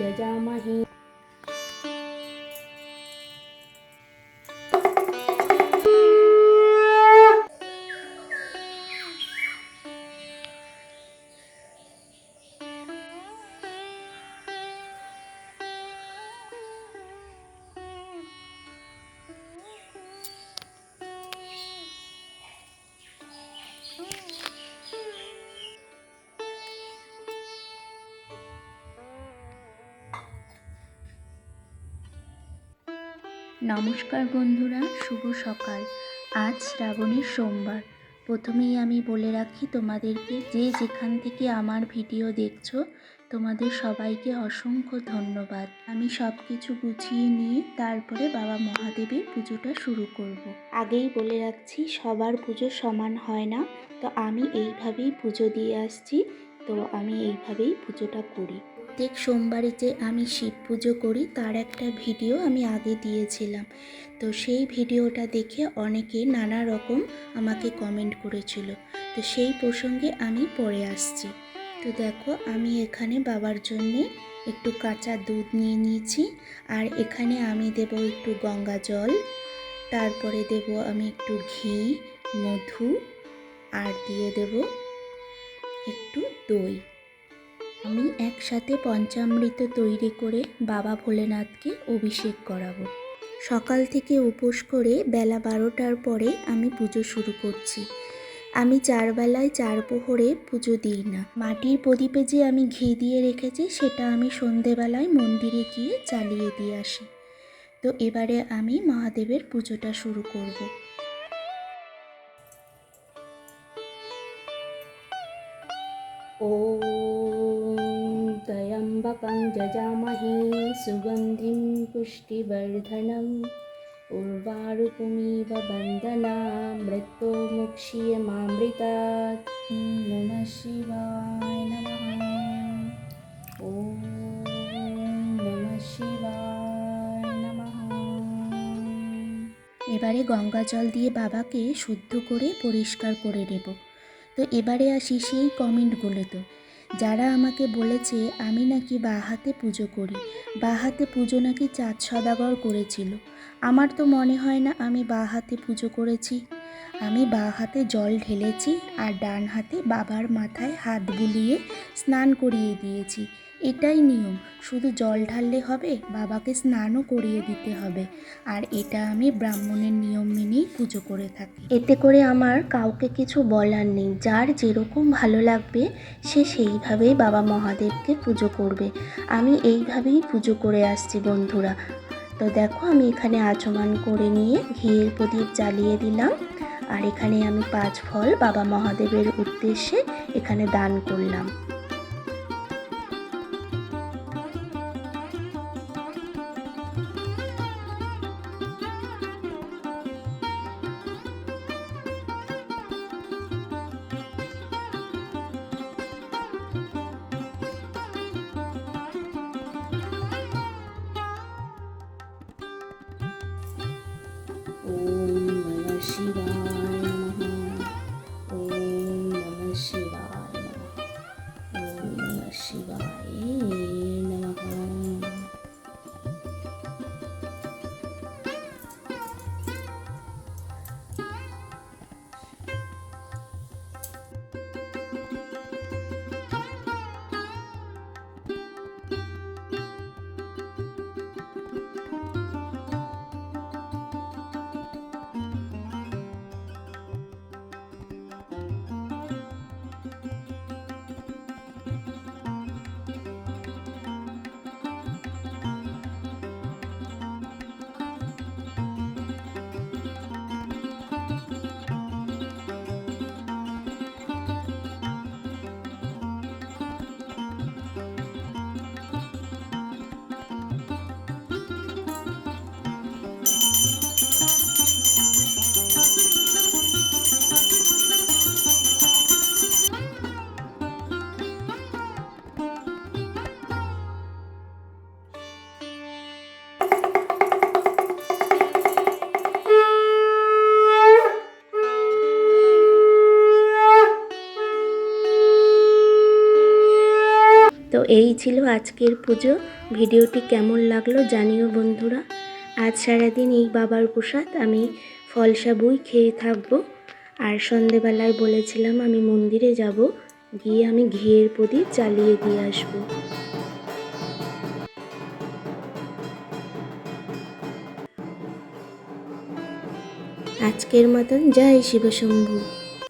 जजामहे নমস্কার বন্ধুরা, শুভ সকাল। আজ শ্রাবণের সোমবার। প্রথমেই আমি বলে রাখি তোমাদেরকে, যে যেখান থেকে আমার ভিডিও দেখছ, তোমাদের সবাইকে অসংখ্য ধন্যবাদ। আমি সব কিছু গুছিয়ে নিয়ে তারপরে বাবা মহাদেবের পুজোটা শুরু করব। আগেই বলে রাখছি, সবার পুজো সমান হয় না। তো আমি এইভাবেই পুজো দিয়ে আসছি। তো আমি এইভাবেই পুজোটা করি। প্রত্যেক সোমবারে যে আমি শিব পুজো করি, তার একটা ভিডিও আমি আগে দিয়েছিলাম। তো সেই ভিডিওটা দেখে অনেকে নানা রকম আমাকে কমেন্ট করেছিল। তো সেই প্রসঙ্গে আমি পরে আসছি। তো দেখো, আমি এখানে বাবার জন্যে একটু কাঁচা দুধ নিয়ে নিয়েছি, আর এখানে আমি দেব একটু গঙ্গা জল, তারপরে দেব আমি একটু ঘি, মধু, আর দিয়ে দেব একটু দই। আমি একসাথে পঞ্চামৃত তৈরি করে বাবা ভোলেনাথকে অভিষেক করাবো। সকাল থেকে উপোস করে বেলা বারোটার পরে আমি পুজো শুরু করছি। আমি চার বেলায় চার প্রহরে পুজো দিই না। মাটির প্রদীপে যে আমি ঘি দিয়ে রেখেছি, সেটা আমি সন্ধেবেলায় মন্দিরে গিয়ে চালিয়ে দিয়ে আসি। তো এবারে আমি মহাদেবের পুজোটা শুরু করব। ॐ त्र्यम्बकं जजामहे सुगन्धिं पुष्टिवर्धनम् उर्वारुकमिव बन्दना मृत्युमुक्षीयमामृतात् नमः शिवाय नमः ॐ नमः शिवाय नमः এবারে গঙ্গা জল দিয়ে বাবাকে শুদ্ধ করে পরিষ্কার করে নেব তো এবারে আসি সেই কমেন্টগুলো তো যারা আমাকে বলেছে, আমি নাকি বাঁ হাতে পুজো করি বাঁ হাতে পুজো নাকি চাঁদ সদাগর করেছিল। আমার তো মনে হয় না আমি বাঁ হাতে পুজো করেছি। আমি বাঁ হাতে জল ঢেলেছি আর ডান হাতে বাবার মাথায় হাত বুলিয়ে স্নান করিয়ে দিয়েছি। এটাই নিয়ম। শুধু জল ঢাললে হবে, বাবাকে স্নানও করিয়ে দিতে হবে। আর এটা আমি ব্রাহ্মণের নিয়ম মেনেই পুজো করে থাকি। এতে করে আমার কাউকে কিছু বলার নেই। যার যেরকম ভালো লাগবে, সে সেইভাবেই বাবা মহাদেবকে পুজো করবে। আমি এইভাবেই পুজো করে আসছি, বন্ধুরা। তো দেখো, আমি এখানে আচমান করে নিয়ে ঘিয়ের প্রদীপ জ্বালিয়ে দিলাম। আর এখানে আমি পাঁচ ফল বাবা মহাদেবের উদ্দেশ্যে এখানে দান করলাম। ရှိပါရဲ့ তো এই ছিল আজকের পুজো। ভিডিওটি কেমন লাগল জানিও বন্ধুরা। আজ সারাদিন এই বাবার প্রসাদ আমি ফলসাবুই খেয়ে থাকব। আর সন্ধেবেলায় বলেছিলাম আমি মন্দিরে যাব। গিয়ে আমি ঘিয়ের প্রদীপ চালিয়ে দিয়ে আসব। আজকের মতন জয় শিবশম্ভু।